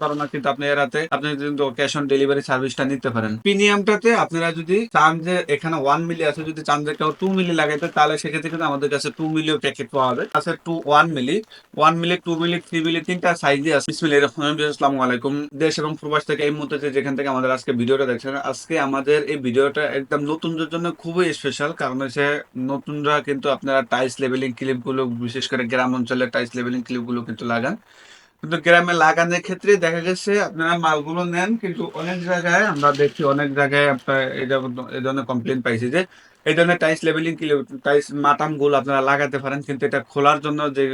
প্রতারণা কিন্তু আপনি এড়াতে আপনি কিন্তু ক্যাশ অন ডেলিভারি সার্ভিসটা নিতে পারেন। প্রিমিয়ামটাতে আপনারা যদি চান যে এখানে ওয়ান মিলি আছে, যদি চান যে কেউ টু মিলি লাগাইতে, তাহলে সেক্ষেত্রে কিন্তু আমাদের কাছে টু মিলিও প্যাকেট পাওয়া যাবে। আছে two one milli one milli two milli three milli তিনটা সাইজে আছে। বিসমিল্লাহির রহমানির রহিম, আসসালামু আলাইকুম। দেশ এবং প্রবাস থেকে এই মুহূর্তে যেখান থেকে আমাদের আজকে ভিডিওটা দেখছেন, আজকে আমাদের এই ভিডিওটা একদম নতুনদের জন্য খুবই স্পেশাল কারণ হচ্ছে নতুনরা কিন্তু আপনারা টাইলস লেভেলিং ক্লিপগুলো, বিশেষ করে গ্রাম অঞ্চলে টাইলস লেভেলিং ক্লিপগুলো কিন্তু লাগান। কিন্তু গ্রামে লাগানোর ক্ষেত্রে দেখা গেছে আপনারা মালগুলো নেন, কিন্তু অনেক জায়গায় আমরা দেখছি, অনেক জায়গায় আপনার এই ধরনের- কমপ্লেন পাইছি যে এই ধরনের টাইস লেভেলিং টাইলস মাটামগুলো আপনারা লাগাতে পারেন, কিন্তু এটা খোলার জন্য যে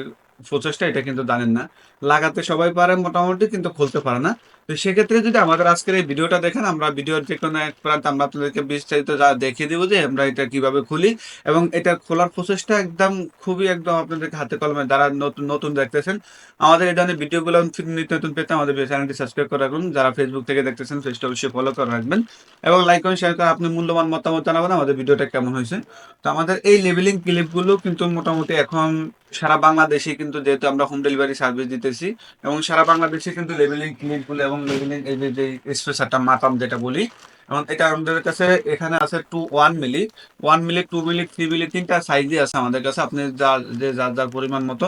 প্রচেষ্টা এটা কিন্তু জানেন না। লাগাতে সবাই পারে মোটামুটি, কিন্তু খুলতে পারে না। তো সেক্ষেত্রে যদি আমাদের আজকের এই ভিডিওটা দেখেন, আমরা ভিডিওর যে কোনো এক প্রান্ত আমরা আপনাদেরকে বিস্তারিত যা দেখিয়ে দিব যে আমরা এটা কীভাবে খুলি এবং এটা খোলার প্রসেসটা একদম খুবই একদম আপনাদেরকে হাতে কলমে যারা নতুন নতুন দেখতেছেন, আমাদের এই ধরনের ভিডিওগুলো নিত্য নতুন পেতে আমাদের চ্যানেলটি সাবস্ক্রাইব করে রাখুন। যারা ফেসবুক থেকে দেখতেছেন পেজটা অবশ্যই ফলো করে রাখবেন এবং লাইক করুন শেয়ার করে আপনি মূল্যবান মতামত জানাবেন আমাদের ভিডিওটা কেমন হয়েছে। তো আমাদের এই লেভেলিং ক্লিপগুলো কিন্তু মোটামুটি এখন সারা বাংলাদেশে কিন্তু যেহেতু আমরা হোম ডেলিভারি সার্ভিস দিতেছি এবং সারা বাংলাদেশে কিন্তু লেভেলিং ক্লিপগুলো এবং লেভেলিং এই যে মাতাম যেটা বলি এবং এটা আমাদের কাছে এখানে আছে two one milli one milli two milli three milli তিনটা সাইজে আছে আমাদের কাছে। আপনি যা, যে, যার যার পরিমাণ মতো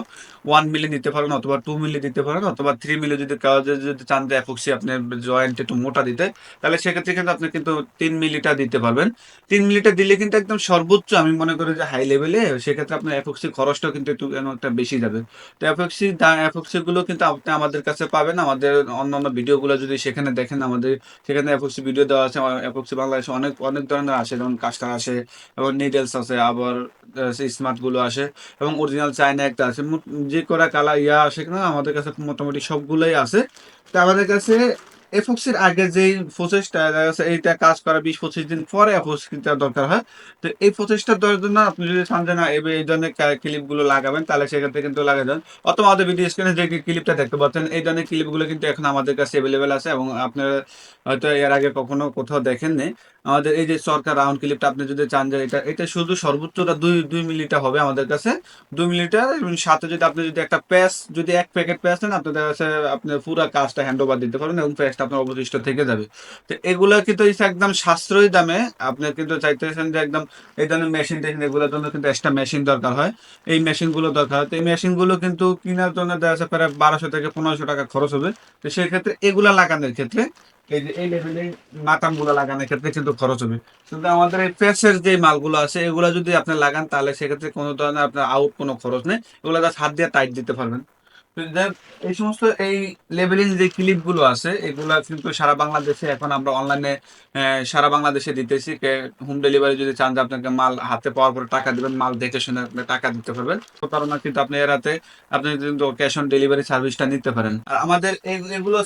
ওয়ান মিলি নিতে পারেন অথবা টু মিলি দিতে পারেন অথবা থ্রি মিলি যদি যদি চান যে অ্যাপক্সি আপনি জয়েন্ট একটু মোটা দিতে, তাহলে সেক্ষেত্রে কিন্তু আপনি কিন্তু তিন মিলিটা দিতে পারবেন। তিন মিলিটা দিলে কিন্তু একদম সর্বোচ্চ আমি মনে করি যে হাই লেভেলে সেক্ষেত্রে আপনার অ্যাপক্সি খরচটাও কিন্তু একটু একটা বেশি যাবে। তো অ্যাপক্সি অ্যাপক্সি গুলো কিন্তু আপনি আমাদের কাছে পাবেন। আমাদের অন্যান্য ভিডিওগুলো যদি সেখানে দেখেন, আমাদের সেখানে অ্যাপক্সি ভিডিও দেওয়া আছে অ্যাপক্সি বাংলাদেশে অনেক অনেক ধরনের আসে, যেমন কাস্টার আসে, এবং নিডেলস আছে, আবার স্মার্টগুলো আসে, এবং অরিজিনাল চায়না একটা আছে। যে করা কালা ইয়া আসে কিনা, আমাদের কাছে মোটামুটি সবগুলোই আছে। তা আমাদের কাছে এফক্সির আগে প্রসেসটা আছে এইটা কাজ করা বিশ পঁচিশ দিন পরে এফক্সিটা দরকার, হয়? তো এই দেওয়ার জন্য আপনি যদি চান যে না, এই ধরনের ক্লিপগুলো লাগাবেন, তাহলে সেক্ষেত্রে কিন্তু লাগাই দেন। অথবা আমাদের ভিডিও স্ক্রিনে যে ক্লিপটা দেখতে পাচ্ছেন, এই ধরনের ক্লিপগুলো কিন্তু এখন আমাদের কাছে অ্যাভেলেবেল আছে এবং আপনারা হয়তো এর আগে কখনো কোথাও দেখেননি। আমাদের এই যে সরকার রাউন্ড ক্লিপটা আপনি যদি চান যে এটা এটা শুধু সর্বোচ্চটা দুই দুই মিলিটা হবে আমাদের কাছে। দুই মিলিটার এবং সাথে যদি আপনি যদি একটা প্যাস যদি এক প্যাকেট প্যাস নেন, আপনাদের কাছে আপনি পুরো কাজটা হ্যান্ড ওভার দিতে পারেন এবং প্যাসটা আপনার অবশিষ্ট থেকে যাবে। তো এগুলা কিন্তু একদম সাশ্রয়ী দামে আপনি কিন্তু চাইতেছেন যে একদম এই ধরনের মেশিন টেশিন এগুলোর জন্য কিন্তু এক্সট্রা মেশিন দরকার হয়। এই মেশিনগুলো দরকার হয়। তো এই মেশিনগুলো কিন্তু কেনার জন্য দেখা যাচ্ছে প্রায় বারোশো থেকে পনেরোশো টাকা খরচ হবে। তো সেই ক্ষেত্রে এগুলা লাগানোর ক্ষেত্রে এই যে এই লেভেলে মাতামগুলো লাগানোর ক্ষেত্রে কিন্তু খরচ হবে। কিন্তু আমাদের এই প্রেসের যে মালগুলো আছে, এগুলো যদি আপনি লাগান, তাহলে সেক্ষেত্রে কোনো ধরনের আপনার আউট কোনো খরচ নেই। এগুলো জাস্ট হাত দিয়ে টাইট দিতে পারবেন। এই সমস্ত এই লেভেলিং যে ক্লিপগুলো আছে, এগুলা কিন্তু সারা বাংলাদেশে এখন আমরা অনলাইনে সারা বাংলাদেশে দিতেছি। হোম ডেলিভারি যদি চান যে আপনাকে মাল হাতে পাওয়ার পরে টাকা দিবেন, মাল দেখে শুনে আপনি টাকা দিতে পারবেন। প্রতারণা কিন্তু আপনি এড়াতে আপনি কিন্তু ক্যাশ অন ডেলিভারি সার্ভিসটা নিতে পারেন। আর আমাদের এগুলো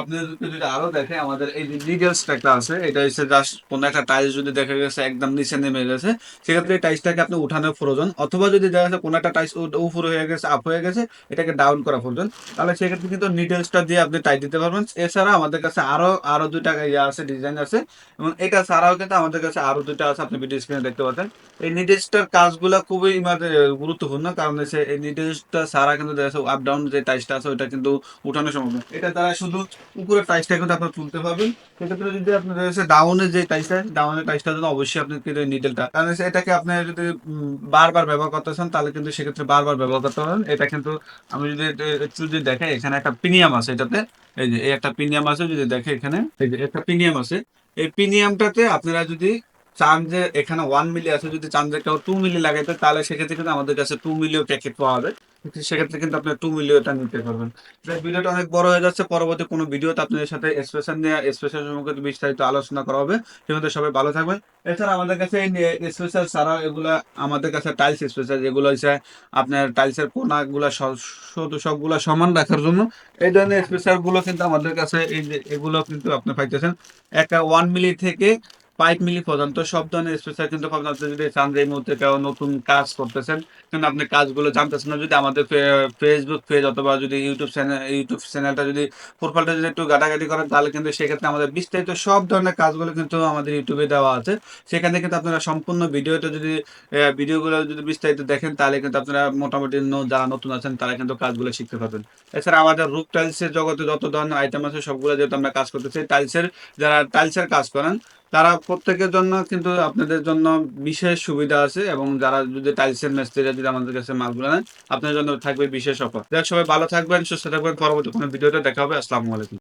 আপনি যদি আরও দেখে, আমাদের এই যে ডিটেলস একটা আছে, এটা হচ্ছে জাস্ট কোন একটা টাইলস যদি দেখা গেছে, একদম নিচে নেমে গেছে, সেক্ষেত্রে এই টাইলসটাকে আপনি উঠানোর প্রয়োজন। অথবা যদি দেখা যাচ্ছে কোনো একটা টাইলস উপরে হয়ে গেছে আপ হয়ে গেছে, এটাকে ডাউন করা প্রয়োজন তাহলে সেক্ষেত্রে কিন্তু নিটেলসটা দিয়ে আপনি টাইট দিতে পারবেন। এছাড়া আমাদের কাছে আরও আরও দুইটা ইয়ে আছে ডিজাইন আছে। এবং এটা ছাড়াও কিন্তু আমাদের কাছে আরও দুইটা আছে, আপনি ভিডিও স্ক্রিনে দেখতে পাচ্ছেন। এই নিটেলসটার কাজগুলো খুবই গুরুত্বপূর্ণ। কারণ হচ্ছে এই নিটেলসটা ছাড়া কিন্তু দেখা আপ ডাউন যে টাইসটা আছে, ওইটা কিন্তু উঠানো সম্ভব না। এটা দ্বারা শুধু উপরের টাইসটা কিন্তু আপনার তুলতে পারবেন। সেক্ষেত্রে যদি আপনার দেখা ডাউনের যে টাইসটা ডাউনের টাইসটার জন্য অবশ্যই আপনি কিন্তু নিডেলটা কারণ এটাকে আপনি যদি বারবার ব্যবহার করতে চান, তাহলে কিন্তু সেক্ষেত্রে বারবার ব্যবহার করতে পারেন এটা কিন্তু আমি যদি একটু যদি দেখে এখানে একটা প্রিমিয়াম আছে এটাতে। এই যে একটা প্রিমিয়াম আছে যদি দেখে এখানে। এই যে, একটা প্রিমিয়াম আছে। এই প্রিমিয়ামটাতে আপনারা যদি চান যে এখানে ওয়ান মিলি আছে, যদি চান যে কেউ টু মিলি লাগাইতে, তাহলে সেক্ষেত্রে কিন্তু আমাদের কাছে টু মিলিও প্যাকেট পাওয়া যাবে। সেক্ষেত্রে কিন্তু আপনি টু মিলিওটা নিতে পারবেন। ভিডিওটা অনেক বড় হয়ে যাচ্ছে। পরবর্তী কোনো ভিডিওতে আপনাদের সাথে স্পেশাল নিয়ে স্পেশাল সম্পর্কে বিস্তারিত আলোচনা করা হবে। সেক্ষেত্রে সবাই ভালো থাকবেন। এছাড়া আমাদের কাছে স্পেশাল ছাড়াও এগুলা, আমাদের কাছে টাইলস স্পেশাল যেগুলো হচ্ছে আপনার টাইলসের কোনাগুলা সবগুলা সমান রাখার জন্য। এই ধরনের স্পেশালগুলো কিন্তু আমাদের কাছে এই এগুলো কিন্তু আপনি পাইতেছেন। একটা ওয়ান মিলি থেকে পাইপ মিলি পর্যন্ত সব ধরনের স্পেশাল কিন্তু পাবেন আপনি যদি চান যে এই মুহূর্তে কেউ নতুন কাজ করতেছেন, কিন্তু আপনি কাজগুলো জানতেছেন না, যদি আমাদের ফেসবুক পেজ অথবা যদি ইউটিউব চ্যানেল ইউটিউব চ্যানেলটা যদি প্রোফাইলটা যদি একটু ঘাটাঘাটি করেন, তাহলে কিন্তু সেক্ষেত্রে আমাদের বিস্তারিত সব ধরনের কাজগুলো কিন্তু আমাদের ইউটিউবে দেওয়া আছে। সেখানে কিন্তু আপনারা সম্পূর্ণ ভিডিওটা যদি ভিডিওগুলো যদি বিস্তারিত দেখেন, তাহলে কিন্তু আপনারা মোটামুটি যারা নতুন আছেন, তারা কিন্তু কাজগুলো শিখতে পারবেন। এছাড়া আমাদের রূপ টাইলসের জগতে যত ধরনের আইটেম আছে, সবগুলো যেহেতু আমরা কাজ করতেছি টাইলসের যারা টাইলসের কাজ করেন, তারা প্রত্যেকের জন্য কিন্তু আপনাদের জন্য বিশেষ সুবিধা আছে এবং যারা যদি টাইলসের মিস্ত্রিরা যদি আমাদের কাছে মালগুলো নেন আপনাদের জন্য থাকবে বিশেষ অফার। যাক, সবাই ভালো থাকবেন, সুস্থ থাকবেন। পরবর্তী কোনো ভিডিওতে দেখা হবে। আসসালামু আলাইকুম।